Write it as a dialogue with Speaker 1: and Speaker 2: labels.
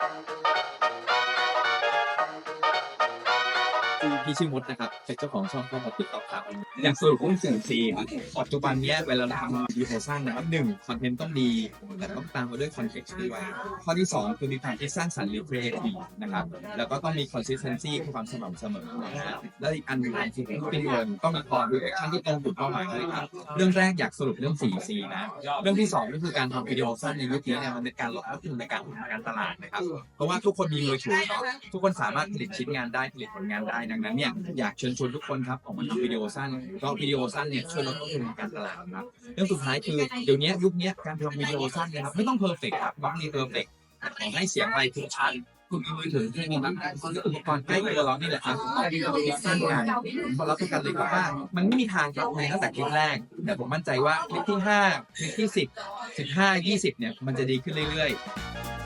Speaker 1: Thank you. พี่ชื่อมดนะครับเป็นเจ้าของช่องข้อมูลติดต่อครับอย่างสรุปของสื่อซีครับปัจจุบันเนี้ยเวลาเราทำวิดีโอสั้นนะครับหนึ่งคอนเทนต์ต้องดีแต่ต้องตามมาด้วยคอนเทกต์ด้วยข้อที่สองคือมีความที่สร้างสรรค์หรือ creative นะครับแล้วก็ต้องมี consistency คือความสม่ำเสมอนะครับแล้วอีกอันหนึงคือต้องเป็นเงินต้องมีพอด้วยขั้นที่ตรงจุดเป้าหมายด้วยครับเรื่องแรกอยากสรุปเรื่อง 4C นะเรื่องที่สองก็คือการทำวิดีโอสั้นในยุคนี้เนี่ยมันเป็นการลดต้นทุนในการทำการตลาดนะครับเพราะว่าทุกคนมีมือถือเนาะทุกคนสามารถผลิตชิ้นงานได้ผลิตผลงานได้ดังนั้นเนี่ยอยากเชิญชวนทุกคนครับออกมาทำวิดีโอสั้นก็วิดีโอสั้นเนี่ยช่วยลดต้นทุนในการตลาดครับเรื่องสุดท้ายคือเดี๋ยวนี้ยุคนี้การทำวิดีโอสั้นนี่ยครับไม่ต้องเพอร์เฟกต์ครับต้องมีเพอร์เฟกขอให้เสียงไปทุกชั้นคุณมีมือถือที่มีแบบอุปกรณ์ใกล้ตัวเรานี่แหละครับวิดีโอสั้นงานผมรับประกันเลยครับว่ามันไม่มีทางครับในตั้งแต่คลิปแรก แต่ผมมั่นใจว่าคลิปที่ห้าคลิปที่สิบสิบห้ายี่สิบเนี่ยมันจะดีขึ้นเรื่อยๆ